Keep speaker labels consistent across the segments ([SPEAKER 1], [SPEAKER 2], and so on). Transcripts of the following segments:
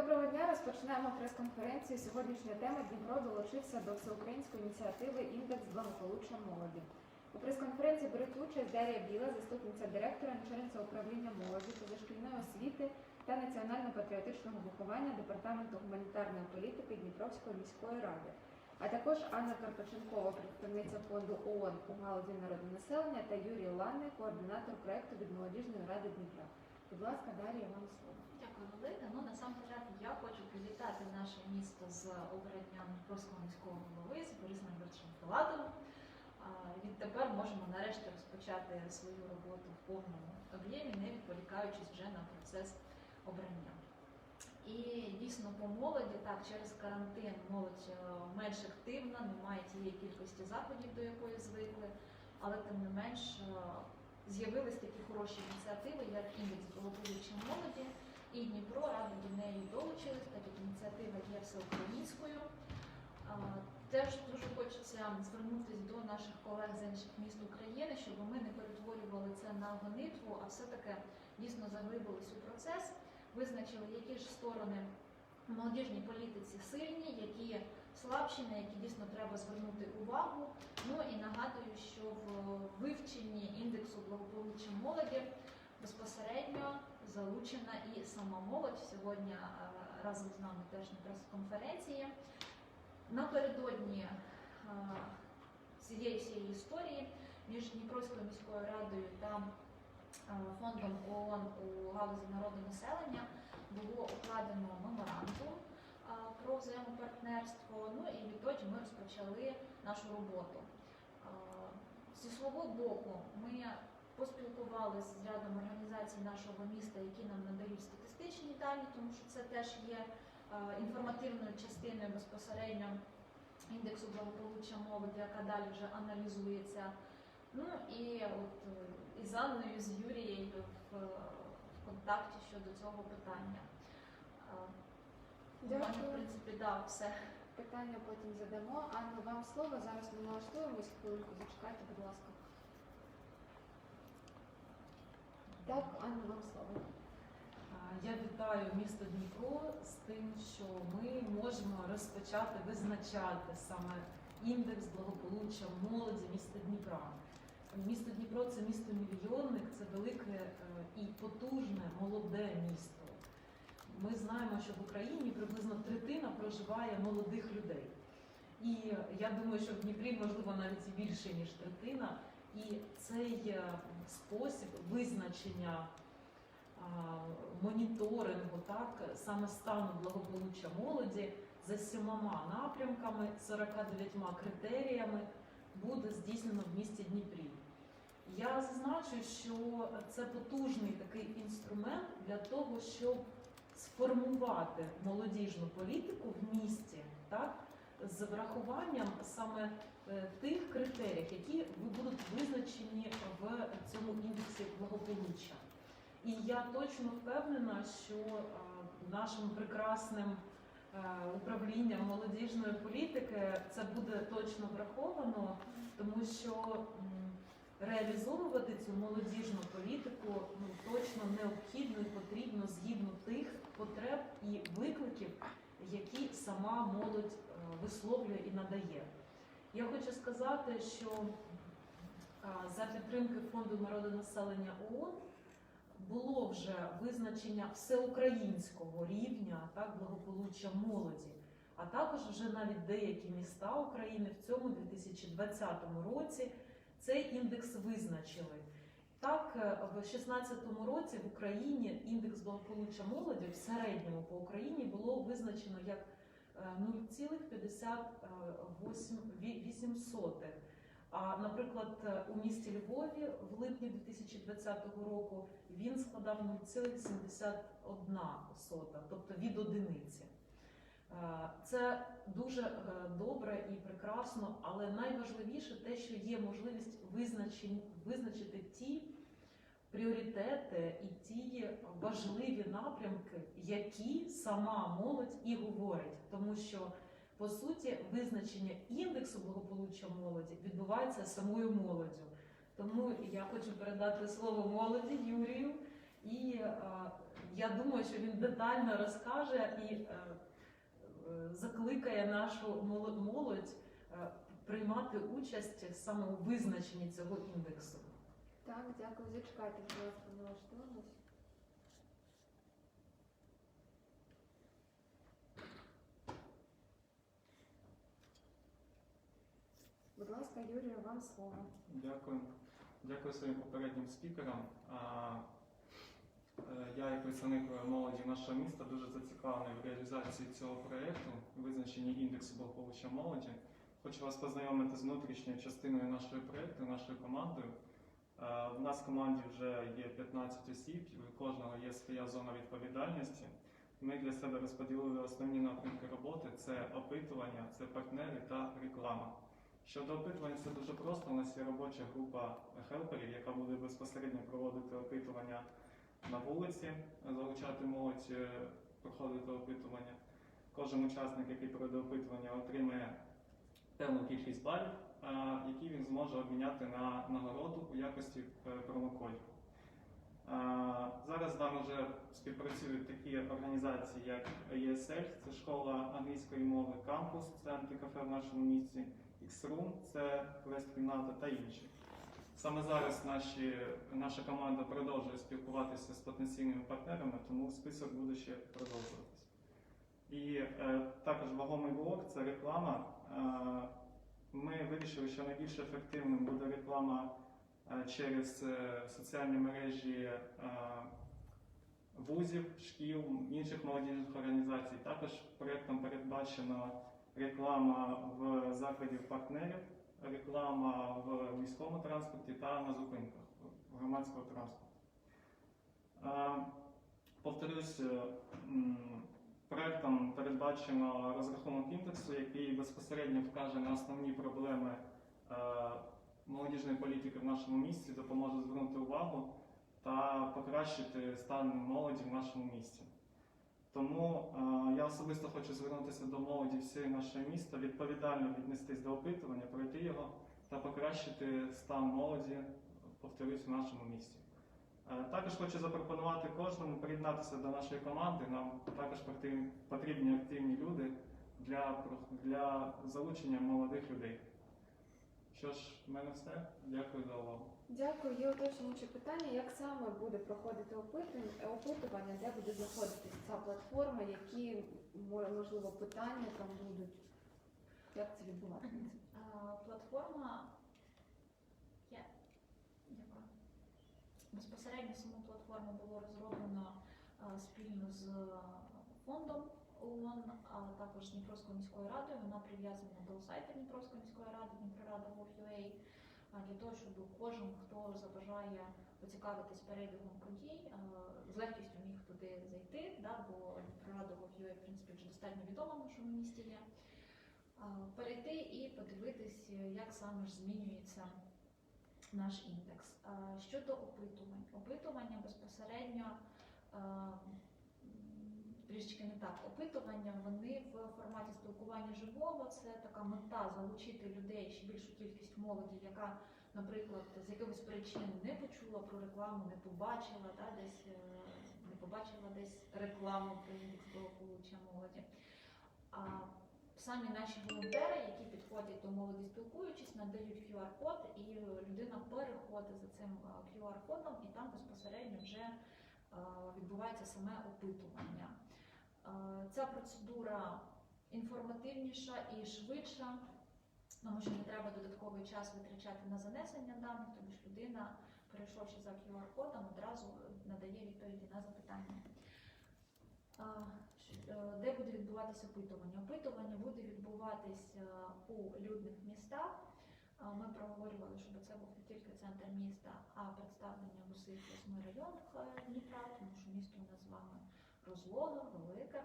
[SPEAKER 1] Доброго дня. Розпочинаємо прес-конференцію. Сьогоднішня тема Дніпро долучився до всеукраїнської ініціативи Індекс благополуччя молоді. У прес-конференції беруть участь Дар'я Біла, заступниця директора, начальниця управління молоді, позашкільної освіти та національно-патріотичного виховання департаменту гуманітарної політики Дніпровської міської ради, а також Анна Карпаченкова, представниця фонду ООН у галузі народонаселення та Юрій Ланний, координатор проекту від молодіжної ради Дніпра. Будь ласка, Дар'я, вам слово.
[SPEAKER 2] Дякую, Галина. Ну насамперед я хочу привітати наше місто з обранням Дніпровського міського голови з Борисом Альбертовичем Філадовим. Відтепер можемо нарешті розпочати свою роботу в повному об'ємі, не відволікаючись вже на процес обрання. І дійсно по молоді, так, через карантин молодь е, менш активна, немає тієї кількості заходів, до якої звикли, але тим не менш е, з'явились такі хороші ініціативи, як індекс благополуччя молоді. І Дніпро радо до неї долучились, так як ініціатива є всеукраїнською. Теж дуже хочеться звернутися до наших колег з інших міст України, щоб ми не перетворювали це на гонитву, а все-таки дійсно заглибились у процес, визначили, які ж сторони в молодіжній політиці сильні, які слабші, на які дійсно треба звернути увагу. Ну і нагадую, що індексу благополуччя молоді безпосередньо залучена і сама молодь сьогодні разом з нами теж на прес-конференції. Напередодні цієї всієї історії між Дніпровською міською радою та фондом ООН у галузі народонаселення було укладено меморандум про взаємопартнерство. Ну і відтоді ми розпочали нашу роботу. Зі свого боку, ми поспілкувалися з рядом організацій нашого міста, які нам надають статистичні дані, тому що це теж є е, інформативною частиною безпосередньо індексу благополуччя молоді, яка далі вже аналізується. Ну і от е, із Анною, з Юрією в, в контакті щодо цього питання. Е, у мене, в принципі, да, все.
[SPEAKER 1] Питання потім задамо. Анна, вам слово. Зараз ми налаштуємось. Хвилинку зачекайте, будь ласка. Так, Анна, вам слово.
[SPEAKER 3] Я вітаю місто Дніпро з тим, що ми можемо розпочати визначати саме індекс благополуччя молоді міста Дніпра. Місто Дніпро це місто мільйонник, це велике е, і потужне молоде місто. Ми знаємо, що в Україні приблизно третина проживає молодих людей. І я думаю, що в Дніпрі можливо навіть і більше ніж третина. І цей е, спосіб визначення моніторингу, так саме стану благополуччя молоді за сімома напрямками, 49 критеріями буде здійснено в місті Дніпрі. Я зазначу, що це потужний такий інструмент для того, щоб сформувати молодіжну політику в місті, так, з врахуванням саме е, тих критеріїв, які будуть визначені в цьому індексі благополуччя. І я точно впевнена, що е, нашим прекрасним е, управлінням молодіжної політики це буде точно враховано, тому що реалізовувати цю молодіжну політику ну, точно необхідно і потрібно згідно тих потреб і викликів, які сама молодь висловлює і надає. Я хочу сказати, що за підтримки фонду народонаселення ООН було вже визначення всеукраїнського рівня так, благополуччя молоді, а також вже навіть деякі міста України в цьому 2020 році цей індекс визначили. Так, е, в 2016 році в Україні індекс благополуччя молоді в середньому по Україні було визначено як 0,58. А, наприклад, у місті Львові в липні 2020 року він складав 0,71, тобто від одиниці. Це дуже е, добре і прекрасно, але найважливіше те, що є можливість визначити ті пріоритети і ті важливі напрямки, які сама молодь і говорить, тому що по суті визначення індексу благополуччя молоді відбувається самою молоддю. Тому я хочу передати слово молоді Юрію і е, Я думаю, що він детально розкаже і е, закликає нашу молодь е, приймати участь саме у визначенні цього індексу.
[SPEAKER 1] Так, дякую. Зачекайте, будь ласка, налаштовуюсь. Будь ласка, Юрію, вам слово.
[SPEAKER 4] Дякую. Дякую своїм попереднім спікерам. Е, Я, як представник молоді нашого міста, дуже зацікавлений в реалізації цього проєкту, визначенні індексу благополуччя молоді. Хочу вас познайомити з внутрішньою частиною нашого проєкту, нашою командою. Е, У нас в команді вже є 15 осіб, у кожного є своя зона відповідальності. Ми для себе розподілили основні напрямки роботи: це опитування, це партнери та реклама. Щодо опитування, це дуже просто. У нас є робоча група хелперів, яка буде безпосередньо проводити опитування на вулиці, залучати молодь, е, проходити опитування. Кожен учасник, який пройде опитування, отримає певну кількість балів, які він зможе обміняти на нагороду у якості е, промокодів. Зараз з нами вже співпрацюють такі організації, як ESL, це школа англійської мови, кампус, це антикафе в нашому місті. X-Room, це квест-кімната та інші. Саме зараз наші, наша команда продовжує спілкуватися з потенційними партнерами, тому список буде ще продовжуватися. І е, також вагомий блок це реклама. Е, ми вирішили, що найбільш ефективним буде реклама е, через е, соціальні мережі е, вузів, шкіл, інших молодіжних організацій. Також проєктом передбачено реклама в закладів партнерів, реклама в міському транспорті та на зупинках громадського транспорту. Повторюсь, проектом передбачено розрахунок індексу, який безпосередньо вкаже на основні проблеми е, молодіжної політики в нашому місті, допоможе звернути увагу та покращити стан молоді в нашому місті. Тому е, я особисто хочу звернутися до молоді всієї нашого міста, відповідально віднестись до опитування, пройти його та покращити стан молоді, повторюсь, в нашому місті. Е, також хочу запропонувати кожному приєднатися до нашої команди. Нам також потрібні- активні люди для, для залучення молодих людей. Що ж, в мене все. Дякую за увагу.
[SPEAKER 1] Дякую. Є уточнююче питання, як саме буде проходити опитування, опитування, де буде знаходитися ця платформа, які можливо питання там будуть. Як це відбуватиметься?
[SPEAKER 2] Платформа є. Дякую. Безпосередньо саму платформу було розроблено спільно з фондом ООН, а також з Дніпровською міською радою. Вона прив'язана до сайту Дніпровської міської ради, Дніпрорада.gov.ua, а, для того, щоб кожен, хто забажає поцікавитись перебігом подій, з легкістю міг туди зайти, да, бо Дніпрорада.gov.ua, в принципі, вже достатньо відома в нашому місті є. Перейти і подивитись, як саме ж змінюється наш індекс. Щодо опитувань, опитування безпосередньо трішечки не так. Опитування вони в форматі спілкування живого. Це така мета залучити людей, ще більшу кількість молоді, яка, наприклад, з якихось причин не почула про рекламу, не побачила да, десь е, не побачила десь рекламу про індекс благополуччя молоді. Самі наші волонтери, які підходять до молоді, спілкуючись, надають QR-код, і людина переходить за цим QR-кодом, і там безпосередньо вже відбувається саме опитування. Ця процедура інформативніша і швидша, тому що не треба додатковий час витрачати на занесення даних, тому що людина, перейшовши за QR-кодом, одразу надає відповіді на запитання. Е, Де буде відбуватися опитування? Опитування буде відбуватися у людних містах. Ми проговорювали, щоб це був не тільки центр міста, а представлення в усіх восьми районах е, Дніпра, тому що місто у нас з вами розлоге, велике,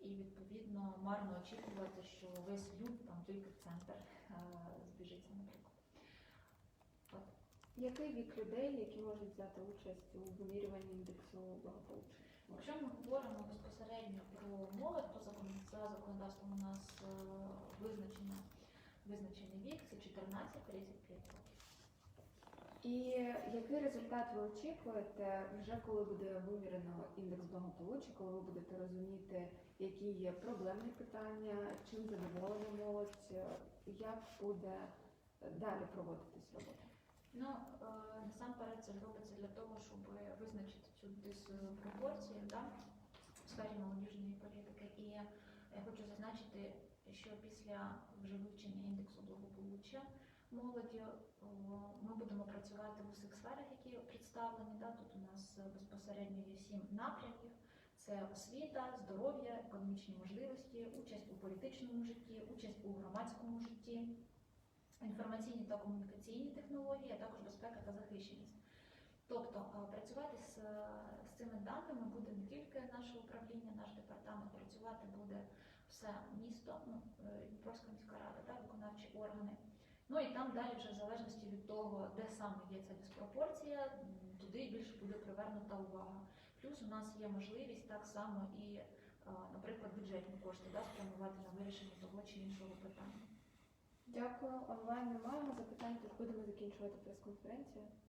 [SPEAKER 2] і відповідно марно очікувати, що весь люд там тільки в центр е, збіжиться, наприклад.
[SPEAKER 1] Який вік людей, які можуть взяти участь у вимірюванні індексу благополуччя?
[SPEAKER 2] Якщо ми говоримо безпосередньо про молодь, то за законодавством у нас е, визначено визначений вік це 14-35 років.
[SPEAKER 1] І який результат ви очікуєте вже коли буде вимірено індекс благополуччя, коли ви будете розуміти, які є проблемні питання, чим задоволена молодь, як буде далі проводитись робота?
[SPEAKER 2] Ну, е, насамперед це робиться для того, щоб визначити цю диспропорцію да, в сфері молодіжної політики. І я хочу зазначити, що після вже вивчення індексу благополуччя молоді ми будемо працювати в усіх сферах, які представлені. Да. Тут у нас безпосередньо є сім напрямків. Це освіта, здоров'я, економічні можливості, участь у політичному житті, участь у громадському житті, інформаційні та комунікаційні технології, а також безпека та захищеність. Тобто працювати з, з цими даними буде не тільки наше управління, наш департамент, працювати буде все місто, ну, е, Дніпровська міська рада, та, виконавчі органи. Ну і там далі, вже в залежності від того, де саме є ця диспропорція, туди більше буде привернута увага. Плюс у нас є можливість так само і, наприклад, бюджетні кошти да, спрямувати на вирішення того чи іншого питання.
[SPEAKER 1] Дякую. Онлайн не маємо запитань, тут будемо закінчувати прес-конференцію.